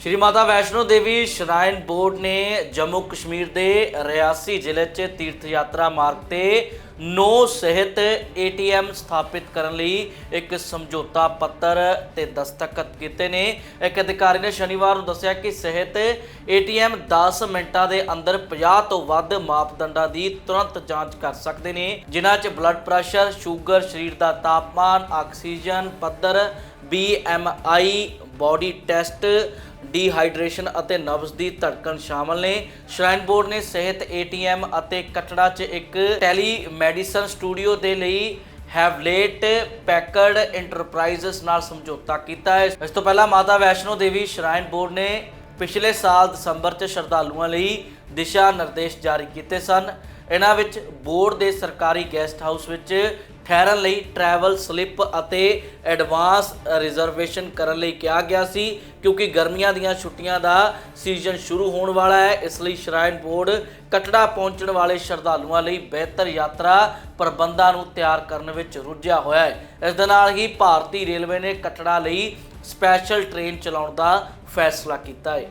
Shri Mata Vaishno Devi shrine board ਨੇ ਜੰਮੂ ਕਸ਼ਮੀਰ ਦੇ ਰਿਆਸੀ ਜ਼ਿਲ੍ਹੇ 'ਚ ਤੀਰਥ ਯਾਤਰਾ ਮਾਰਗ ਤੇ ਨੌ ਸਿਹਤ ਏਟੀਐਮ ਸਥਾਪਿਤ ਕਰਨ ਲਈ ਇੱਕ ਸਮਝੌਤਾ ਪੱਤਰ ਤੇ ਦਸਤਖਤ ਕੀਤੇ ਨੇ। ਇੱਕ ਅਧਿਕਾਰੀ ਨੇ ਸ਼ਨੀਵਾਰ ਨੂੰ ਦੱਸਿਆ ਕਿ ਸਿਹਤ ਏਟੀਐਮ 10 ਮਿੰਟਾਂ ਦੇ ਅੰਦਰ 50 ਤੋਂ ਵੱਧ ਮਾਪਦੰਡਾਂ ਦੀ ਤੁਰੰਤ ਜਾਂਚ ਕਰ ਸਕਦੇ ਨੇ, ਜਿਨ੍ਹਾਂ 'ਚ ਬਲੱਡ ਪ੍ਰੈਸ਼ਰ, ਸ਼ੂਗਰ, ਸਰੀਰ ਦਾ ਤਾਪਮਾਨ, ਆਕਸੀਜਨ, ਪੱਧਰ BMI ਬਾਡੀ ਟੈਸਟ ਡੀਹਾਈਡਰੇਸ਼ਨ ਅਤੇ ਨਬਜ਼ ਦੀ ਧੜਕਣ ਸ਼ਾਮਲ ਨੇ। ਸ਼ਰਾਈਨ ਬੋਰਡ ਨੇ ਸਿਹਤ ਏਟੀਐਮ ਅਤੇ ਕਟੜਾ 'ਚ ਇੱਕ ਟੈਲੀਮੈਡੀਸਨ ਸਟੂਡੀਓ ਦੇ ਲਈ ਹੈਵਲੇਟ ਪੈਕਰਡ ਇੰਟਰਪ੍ਰਾਈਜ਼ਸ ਨਾਲ ਸਮਝੌਤਾ ਕੀਤਾ ਹੈ। ਇਸ ਤੋਂ ਪਹਿਲਾਂ ਮਾਤਾ ਵੈਸ਼ਨੋ ਦੇਵੀ ਸ਼ਰਾਈਨ ਬੋਰਡ ਨੇ ਪਿਛਲੇ ਸਾਲ ਦਸੰਬਰ 'ਚ ਸ਼ਰਧਾਲੂਆਂ ਲਈ ਦਿਸ਼ਾ ਨਿਰਦੇਸ਼ ਜਾਰੀ ਕੀਤੇ ਸਨ। ਇਹਨਾਂ ਵਿੱਚ ਬੋਰਡ ਦੇ ਸਰਕਾਰੀ ਗੈਸਟ ਹਾਊਸ ਵਿੱਚ ਠਹਿਰਨ ਲਈ ਟਰੈਵਲ ਸਲਿੱਪ ਅਤੇ ਐਡਵਾਂਸ ਰਿਜ਼ਰਵੇਸ਼ਨ ਕਰਨ ਲਈ ਕਿਹਾ ਗਿਆ ਸੀ, ਕਿਉਂਕਿ ਗਰਮੀਆਂ ਦੀਆਂ ਛੁੱਟੀਆਂ ਦਾ ਸੀਜ਼ਨ ਸ਼ੁਰੂ ਹੋਣ ਵਾਲਾ ਹੈ। ਇਸ ਲਈ ਸ਼ਰਾਈਨ ਬੋਰਡ ਕਟੜਾ ਪਹੁੰਚਣ ਵਾਲੇ ਸ਼ਰਧਾਲੂਆਂ ਲਈ ਬਿਹਤਰ ਯਾਤਰਾ ਪ੍ਰਬੰਧਾਂ ਨੂੰ ਤਿਆਰ ਕਰਨ ਵਿੱਚ ਰੁੱਝਿਆ ਹੋਇਆ ਹੈ। ਇਸ ਦੇ ਨਾਲ ਹੀ ਭਾਰਤੀ ਰੇਲਵੇ ਨੇ ਕਟੜਾ ਲਈ ਸਪੈਸ਼ਲ ਟ੍ਰੇਨ ਚਲਾਉਣ ਦਾ ਫੈਸਲਾ ਕੀਤਾ ਹੈ।